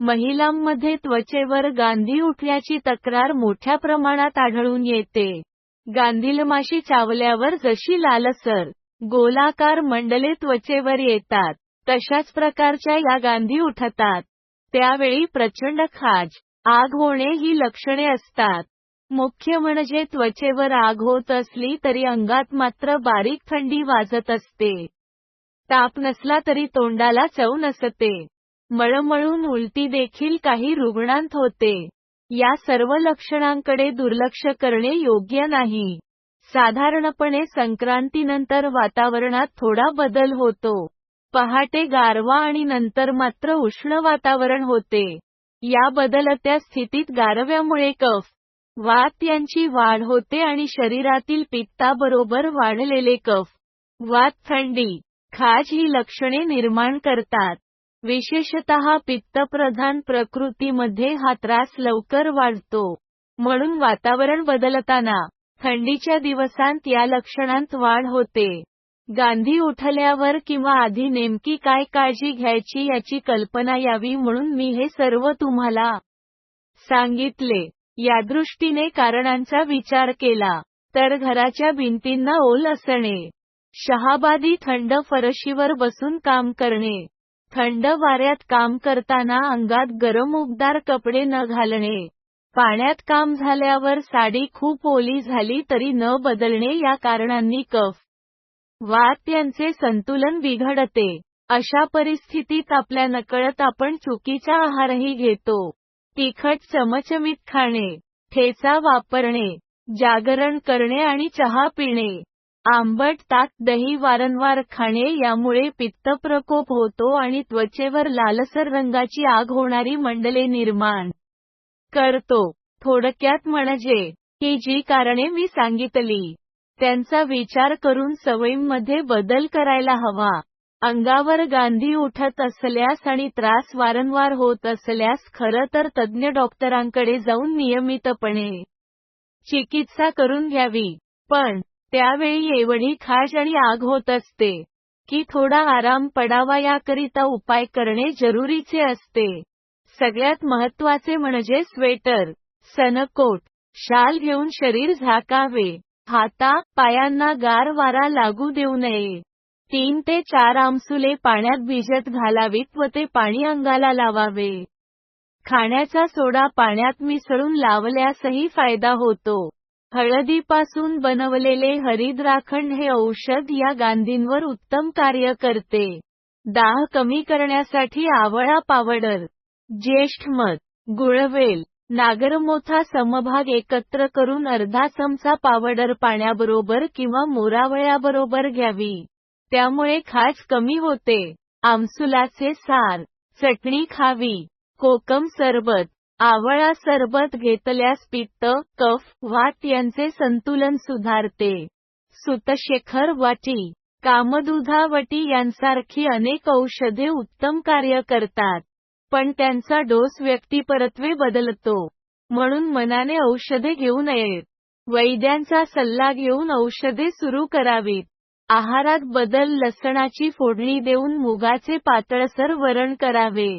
महिलांमध्ये त्वचेवर गांधी उठल्याची तक्रार मोठ्या प्रमाणात आढळून येते. गांधीलमाशी चावल्यावर जशी लालसर गोलाकार मंडले त्वचेवर येतात तशाच प्रकारच्या या गांधी उठतात. त्यावेळी प्रचंड खाज आग होणे ही लक्षणे असतात. मुख्य म्हणजे त्वचेवर आग होत असली तरी अंगात मात्र बारीक थंडी वाजत असते. ताप नसला तरी तोंडाला चव नसते. मळमळून उलटी देखील काही रुग्णांत होते. या सर्व लक्षणांकडे दुर्लक्ष करणे योग्य नाही. साधारणपणे संक्रांतीनंतर वातावरणात थोडा बदल होतो. पहाटे गारवा आणि नंतर मात्र उष्ण वातावरण होते. या बदलत्या स्थितीत गारव्यामुळे कफ वात यांची वाढ होते आणि शरीरातील पित्ताबरोबर वाढलेले कफ वात थंडी खाज ही लक्षणे निर्माण करतात. विशेषतः पित्तप्रधान प्रकृतीमध्ये हा त्रास लवकर वाढतो. म्हणून वातावरण बदलताना थंडीच्या दिवसांत या लक्षणांत वाढ होते. गांधी उठल्यावर किंवा आधी नेमकी काय काळजी घ्यायची याची कल्पना यावी म्हणून मी हे सर्व तुम्हाला सांगितले. या दृष्टीने कारणांचा विचार केला तर घराच्या भिंतींना ओल असणे शहाबादी थंड फरशीवर बसून काम करणे थंड वाऱ्यात काम करताना अंगात गरम उबदार कपडे न घालणे. पाण्यात काम झाल्यावर साडी खूप ओली झाली तरी न बदलणे या कारणांनी कफ. वात यांचे संतुलन बिघडते. अशा परिस्थितीत आपल्या नकळत आपण चुकीचा आहारही घेतो. तिखट चमचमीत खाणे ठेचा वापरणे जागरण करणे आणि चहा पिणे. आंबट ताक दही वारंवार खाणे यामुळे पित्तप्रकोप होतो आणि त्वचेवर लालसर रंगाची आग होणारी मंडले निर्माण करतो. थोडक्यात म्हणजे ही जी कारणे मी सांगितली त्यांचा विचार करून सवयींमध्ये बदल करायला हवा. अंगावर गांधी उठत असल्यास आणि त्रास वारंवार होत असल्यास खरं तर तज्ज्ञ डॉक्टरांकडे जाऊन नियमितपणे चिकित्सा करून घ्यावी. पण त्यावेळी एवढी खाज आणि आग होत असते की थोडा आराम पडावा याकरिता उपाय करणे जरुरीचे असते. सगळ्यात महत्त्वाचे म्हणजे स्वेटर सनकोट शाल घेऊन शरीर झाकावे हाता पायांना गार वारा लागू देऊ नये. तीन ते चार आमसुले पाण्यात भिजत घालावीत व ते पाणी अंगाला लावावे. खाण्याचा सोडा पाण्यात मिसळून लावल्यासही फायदा होतो. हळदीपासून बनवलेले हरिद्राखंड हे औषध या गांधींवर उत्तम कार्य करते. दाह कमी करण्यासाठी आवळा पावडर ज्येष्ठ मध गुळवेल नागरमोथा समभाग एकत्र करून अर्धा चमचा पावडर पाण्याबरोबर किंवा मोरावळ्याबरोबर घ्यावी. त्यामुळे खाज कमी होते. आमसुलाचे सार चटणी खावी. कोकम सरबत आवळा सरबत घेतल्यास पित्त कफ वात यांचे संतुलन सुधारते. सुतशेखर वाटी. कामदुधावटी यांसारखी अनेक औषधे उत्तम कार्य करतात. पण त्यांचा डोस व्यक्तिपरत्वे बदलतो. म्हणून मनाने औषधे घेऊ नयेत. वैद्यांचा सल्ला घेऊन औषधे सुरू करावीत. आहारात बदल लसणाची फोडणी देऊन मुगाचे पातळसर वरण करावे.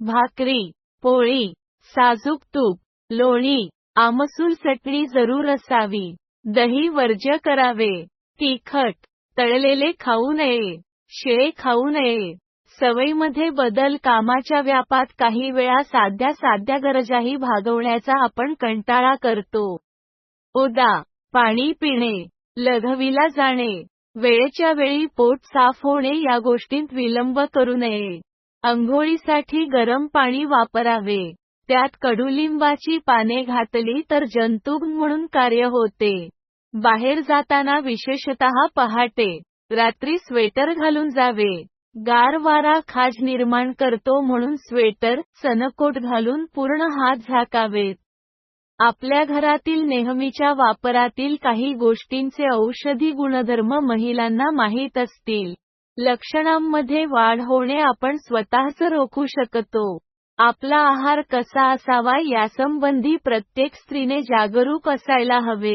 भाकरी पोळी साजूक तूप लोणी आमसूल चटणी जरूर असावी. दही वर्ज्य करावे. तिखट तळलेले खाऊ नये. शेळे खाऊ नये. सवयीमध्ये बदल कामाच्या व्यापात काही वेळा साध्या साध्या गरजाही भागवण्याचा आपण कंटाळा करतो. उदा पाणी पिणे लघवीला जाणे. वेळेच्या वेळी पोट साफ होणे या गोष्टींत विलंब करू नये. आंघोळीसाठी गरम पाणी वापरावे. त्यात कडुलिंबाची पाने घातली तर जंतुक म्हणून कार्य होते. बाहेर जाताना विशेषतः पहाटे. रात्री स्वेटर घालून जावे. गार वारा खाज निर्माण करतो म्हणून स्वेटर सनकोट घालून पूर्ण हात झाकावेत. आपल्या घरातील नेहमीच्या वापरातील काही गोष्टींचे औषधी गुणधर्म महिलांना माहीत असतील. लक्षणांमध्ये वाढ होणे आपण स्वतःच रोखू शकतो. आपला आहार कसा असावा यासंबंधी प्रत्येक स्त्रीने जागरूक असायला हवे.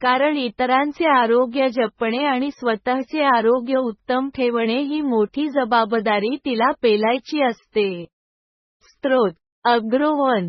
कारण इतरांचे आरोग्य जपणे आणि स्वतःचे आरोग्य उत्तम ठेवणे ही मोठी जबाबदारी तिला पेलायची असते. स्त्रोत अग्रोवन